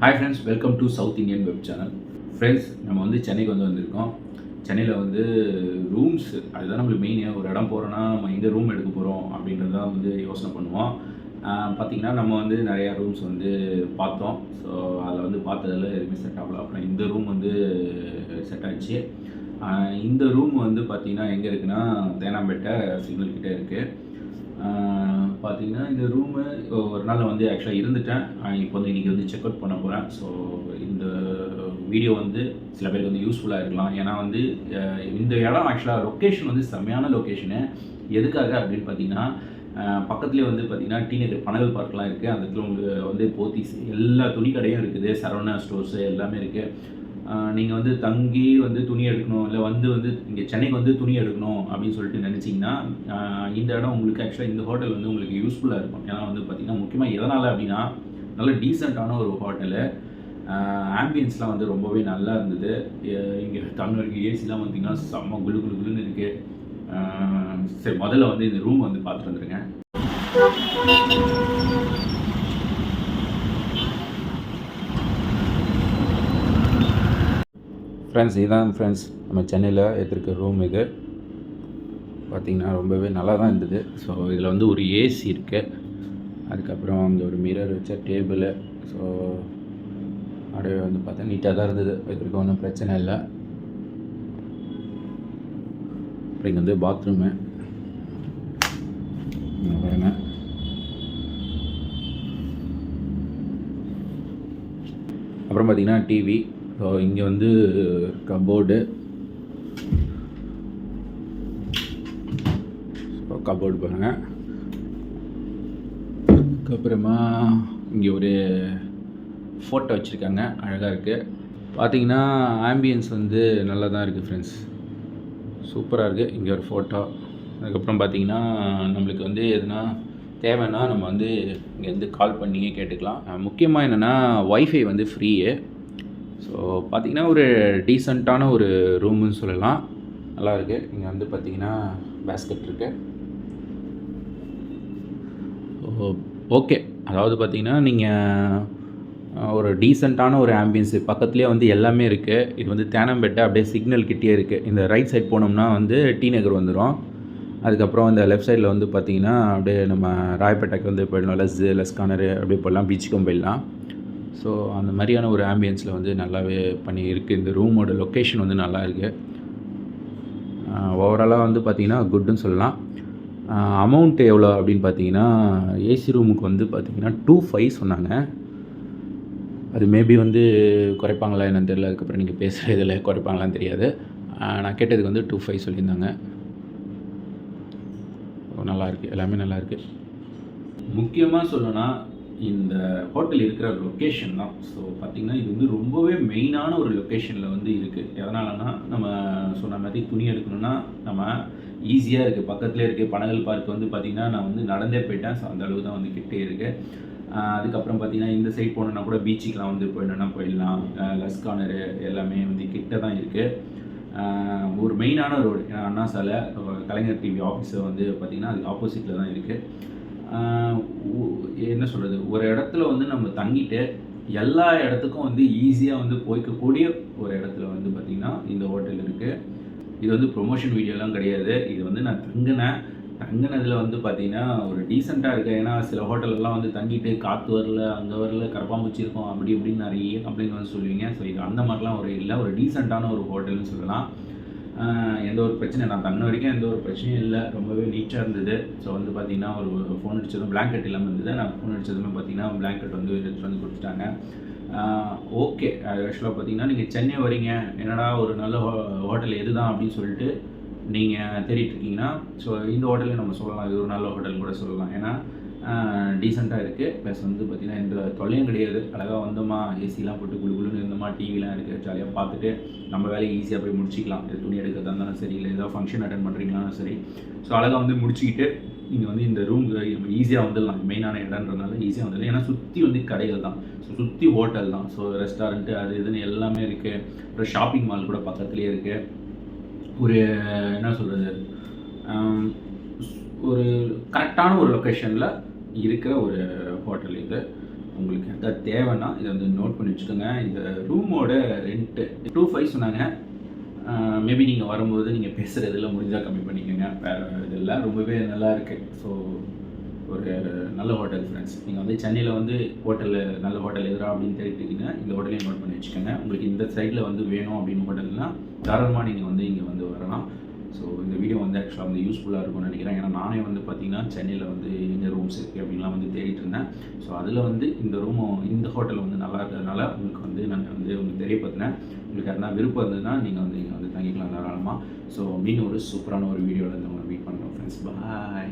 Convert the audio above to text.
Hi friends welcome to south Indian web channel friends நம்ம வந்து சென்னைக்கு வந்து வந்திருக்கோம். சென்னையில் வந்து ரூம்ஸ் அதுதான் நம்மளுக்கு மெயின் ஒரு இடம் போகிறோன்னா நம்ம எங்கே ரூம் எடுக்க போகிறோம் அப்படின்றத வந்து யோசனை பண்ணுவோம். பார்த்திங்கன்னா நம்ம வந்து நிறையா ரூம்ஸ் வந்து பார்த்தோம். ஸோ அதில் வந்து பார்த்ததில் எதுவுமே செட் ஆகல. அப்புறம் இந்த ரூம் வந்து செட் ஆச்சு இந்த ரூம் வந்து பார்த்திங்கன்னா எங்கே இருக்குன்னா தேனாம்பேட்டை சிக்னல் கிட்டே இருக்குது பார்த்தீங்கன்னா இந்த ரூமு ஒரு நாள் வந்து ஆக்சுவலாக இருந்துட்டேன். இப்போ வந்து இன்றைக்கி வந்து செக் அவுட் பண்ண போகிறேன் ஸோ இந்த வீடியோ வந்து சில பேருக்கு வந்து யூஸ்ஃபுல்லாக இருக்கலாம். ஏன்னா வந்து இந்த இடம் ஆக்சுவலாக லொக்கேஷன் வந்து செம்மையான லொக்கேஷனு எதுக்காக அப்படின்னு பார்த்தீங்கன்னா பக்கத்துலேயே வந்து பார்த்தீங்கன்னா டி நகர் பனகல் பார்க்லாம் இருக்குது அந்த இடத்துல உங்களுக்கு வந்து போத்தீஸ் எல்லா துணி கடையும் இருக்குது. சரவணா ஸ்டோர்ஸு எல்லாமே இருக்குது நீங்கள் வந்து தங்கி வந்து துணி எடுக்கணும் இல்லை வந்து வந்து இங்கே சென்னைக்கு வந்து துணி எடுக்கணும் அப்படின்னு சொல்லிட்டு நினச்சிங்கன்னா இந்த இடம் உங்களுக்கு ஆக்சுவலாக இந்த ஹோட்டல் வந்து உங்களுக்கு யூஸ்ஃபுல்லாக இருக்கும். ஏன்னா வந்து பார்த்திங்கன்னா முக்கியமாக எதனால் அப்படின்னா நல்ல டீசெண்டான ஒரு ஹோட்டலு ஆம்பியன்ஸ்லாம் வந்து ரொம்பவே நல்லா இருந்தது. இங்கே தமிழ் வரைக்கும் ஏசிலாம் பார்த்திங்கன்னா செம்ம குளு குளு குளுன்னு இருக்குது சரி முதல்ல வந்து இந்த ரூம் வந்து பார்த்துட்டு வந்துருங்க. ஃப்ரெண்ட்ஸ் இதுதான் ஃப்ரெண்ட்ஸ் நம்ம சென்னையில் எடுத்துருக்க ரூம் இது. பார்த்திங்கன்னா ரொம்பவே நல்லா தான் இருந்தது. ஸோ இதில் வந்து ஒரு ஏசி இருக்குது அதுக்கப்புறம் அங்கே ஒரு மிரர் வச்ச டேபிள் ஸோ அப்படியே வந்து பார்த்தா நீட்டாக தான் இருந்தது. இதுக்கு ஒன்றும் பிரச்சனை இல்லை. அப்புறம் இங்கே வந்து பாத்ரூமு பாருங்க. அப்புறம் பார்த்திங்கன்னா டிவி ஸோ இங்கே வந்து கபோர்டு ஸோ கபோர்டு பாருங்கள் அதுக்கப்புறமா இங்கே ஒரு ஃபோட்டோ வச்சுருக்காங்க. அழகாக இருக்குது பார்த்தீங்கன்னா ஆம்பியன்ஸ் வந்து நல்லா தான் இருக்குது ஃப்ரெண்ட்ஸ் சூப்பராக இருக்குது இங்கே ஒரு ஃபோட்டோ அதுக்கப்புறம் பார்த்தீங்கன்னா நம்மளுக்கு வந்து எதுனா தேவைன்னா நம்ம வந்து இங்கேருந்து கால் பண்ணியே கேட்டுக்கலாம். முக்கியமாக என்னென்னா ஒய்ஃபை வந்து ஃப்ரீயே ஸோ பார்த்தீங்கன்னா ஒரு டீசெண்டான ஒரு ரூமுன்னு சொல்லலாம். நல்லா இருக்குது இங்கே வந்து பார்த்தீங்கன்னா பேஸ்கெட் இருக்கு. ஓகே அதாவது பார்த்தீங்கன்னா நீங்கள் ஒரு டீசெண்டான ஒரு ஆம்பியன்ஸு பக்கத்துலேயே வந்து எல்லாமே இருக்குது இது வந்து தேனம்பேட்டை அப்படியே சிக்னல் கிட்டே இருக்குது இந்த ரைட் சைட் போனோம்னா வந்து டி நகர் வந்துடும் அதுக்கப்புறம் இந்த லெஃப்ட் சைடில் வந்து பார்த்தீங்கன்னா அப்படியே நம்ம ராயப்பேட்டைக்கு வந்து போயிடலாம். லெஸ் லெஸ்கானரு அப்படியே போயிடலாம். பீச்சுக்கும் போயிடலாம். ஸோ அந்த மாதிரியான ஒரு ஆம்பியன்ஸில் வந்து நல்லாவே பண்ணி இருக்குது இந்த ரூமோட லொக்கேஷன் வந்து நல்லா இருக்குது ஓவராலாக வந்து பார்த்திங்கன்னா குட்டுன்னு சொல்லலாம். அமௌண்ட் எவ்வளோ அப்படின்னு பார்த்தீங்கன்னா ஏசி ரூமுக்கு வந்து பார்த்திங்கன்னா டூ ஃபைவ் சொன்னாங்க. அது மேபி வந்து குறைப்பாங்களா என்னன்னு தெரியல. அதுக்கப்புறம் நீங்கள் பேசுகிற இதில் குறைப்பாங்களான்னு தெரியாது. நான் கேட்டதுக்கு வந்து டூ ஃபைவ் சொல்லியிருந்தாங்க. நல்லாயிருக்கு எல்லாமே நல்லா இருக்குது முக்கியமாக சொல்லணும்னா இந்த ஹோட்டல் இருக்கிற லொக்கேஷன் தான். ஸோ பார்த்திங்கன்னா இது வந்து ரொம்பவே மெயினான ஒரு லொக்கேஷனில் வந்து இருக்குது எதனாலனா நம்ம சொன்ன மாதிரி துணி எடுக்கணும்னா நம்ம ஈஸியாக இருக்குது பக்கத்துலேயே இருக்குது பனகல் பார்க் வந்து பார்த்திங்கன்னா நான் வந்து நடந்தே போயிட்டேன். ஸோ அந்த அளவு தான் வந்து கிட்டே இருக்குது அதுக்கப்புறம் பார்த்திங்கன்னா இந்த சைட் போனோன்னா கூட பீச்சுக்கெலாம் வந்து போயிடணும்னா போயிடலாம். லஸ் கார்னரு எல்லாமே வந்து கிட்ட தான் இருக்குது ஒரு மெயினான ரோடு அண்ணா சாலை கலைஞர் டிவி ஆஃபீஸை வந்து பார்த்திங்கன்னா அதுக்கு ஆப்போசிட்டில் தான் இருக்குது என்ன சொல்கிறது ஒரு இடத்துல வந்து நம்ம தங்கிட்டு எல்லா இடத்துக்கும் வந்து ஈஸியாக வந்து போய்க்கக்கூடிய ஒரு இடத்துல வந்து பார்த்திங்கன்னா இந்த ஹோட்டல் இருக்குது இது வந்து ப்ரொமோஷன் வீடியோலாம் கிடையாது. இது வந்து நான் தங்கினேன். தங்கினதில் வந்து பார்த்தீங்கன்னா ஒரு டீசெண்டாக இருக்குது ஏன்னா சில ஹோட்டலெல்லாம் வந்து தங்கிட்டு காற்று வரல அங்கே வரல கரப்பாம்பூச்சி இருக்கும் அப்படி இப்படின்னு நிறைய கம்ப்ளைண்ட் வந்து சொல்லுவீங்க. ஸோ இது அந்த மாதிரிலாம் ஒரு இல்லை. ஒரு டீசெண்டான ஒரு ஹோட்டல்னு சொல்லலாம். எந்த ஒரு பிரச்சனை நான் தங்கின வரைக்கும் எந்த ஒரு பிரச்சனையும் இல்லை. ரொம்பவே நீட்டாக இருந்தது. ஸோ வந்து பார்த்தீங்கன்னா ஒரு ஃபோன் அடித்ததும் பிளாங்கெட் இல்லாமல் இருந்தது. நான் ஃபோன் அடித்ததுமே பார்த்தீங்கன்னா பிளாங்கெட் வந்து எடுத்துகிட்டு வந்து கொடுத்துட்டாங்க. ஓகே ஆக்சுவலாக பார்த்தீங்கன்னா நீங்கள் சென்னை வரீங்க. என்னடா ஒரு நல்ல ஹோ ஹோட்டல் எது தான் அப்படின்னு சொல்லிட்டு நீங்கள் தேடிட்டு இருக்கீங்கன்னா ஸோ இந்த ஹோட்டலே நம்ம சொல்லலாம். இது ஒரு நல்ல ஹோட்டல் கூட சொல்லலாம். ஏன்னா டீசெண்டாக இருக்குது ப்ளஸ் வந்து பார்த்திங்கன்னா எந்த தொல்லையும் கிடையாது. அழகாக வந்தோமா ஏசிலாம் போட்டு குழு குழுன்னு இருந்தோமா டிவிலாம் இருக்குது ஜாலியாக பார்த்துட்டு நம்ம வேலையை ஈஸியாக போய் முடிச்சிக்கலாம். இது துணி எடுக்கிறதா இருந்தாலும் சரி இல்லை ஏதோ ஃபங்க்ஷன் அட்டன் பண்ணுறீங்களாலும் சரி. ஸோ அழகாக வந்து முடிச்சுக்கிட்டு நீங்கள் வந்து இந்த ரூம் ஈஸியாக வந்துடலாம். மெயினான இடன்றதுனால ஈஸியாக வந்துடலாம். ஏன்னா சுற்றி வந்து கடைகள் தான். ஸோ சுற்றி ஹோட்டல் தான். ஸோ ரெஸ்டாரண்ட்டு அது இதுன்னு எல்லாமே இருக்குது அப்புறம் ஷாப்பிங் மால் கூட பக்கத்துலேயே இருக்குது ஒரு என்ன சொல்கிறது ஒரு கரெக்டான ஒரு லொக்கேஷனில் இருக்கிற ஒரு ஹோட்டல் இது. உங்களுக்கு எதாவது தேவைன்னா இதை வந்து நோட் பண்ணி வச்சுக்கோங்க. இந்த ரூமோட ரெண்ட்டு டூ ஃபைவ் சொன்னாங்க. மேபி நீங்கள் வரும்போது நீங்கள் பேசுகிறதுல முடிஞ்சால் கம்மி பண்ணிக்கோங்க. வேறு இதெல்லாம் ரொம்பவே நல்லா இருக்குது ஸோ ஒரு நல்ல ஹோட்டல் ஃப்ரெண்ட்ஸ் நீங்கள் வந்து சென்னையில் வந்து ஹோட்டலில் நல்ல ஹோட்டல் எதிரா அப்படின்னு தேடிட்டீங்கன்னா இந்த ஹோட்டலையும் நோட் பண்ணி வச்சுக்கோங்க. உங்களுக்கு இந்த சைடில் வந்து வேணும் அப்படின்னு ஹோட்டல்னால் தாராளமாக நீங்கள் வந்து இங்கே வந்து வரலாம். ஸோ இந்த வீடியோ வந்து ஆக்சுவலாக வந்து யூஸ்ஃபுல்லாக இருக்கும்னு நினைக்கிறேன். ஏன்னா நானே வந்து பார்த்தீங்கன்னா சென்னையில் வந்து எங்கள் ரூம்ஸ் இருக்குது அப்படின்லாம் வந்து தேடிட்டு இருந்தேன். ஸோ அதில் வந்து இந்த ரூமும் இந்த ஹோட்டல் வந்து நல்லா இருக்கிறதுனால உங்களுக்கு வந்து நான் வந்து உங்களுக்கு தெரியப்படுத்தினேன் உங்களுக்கு யாருனா விருப்பம் இருந்ததுன்னா நீங்கள் வந்து இங்கே வந்து தங்கிக்கலாம் தாராளமாக ஸோ மீன் ஒரு சூப்பரான ஒரு வீடியோவில் வந்து உங்களை மீட் பண்ணுறோம் ஃப்ரெண்ட்ஸ் பாய்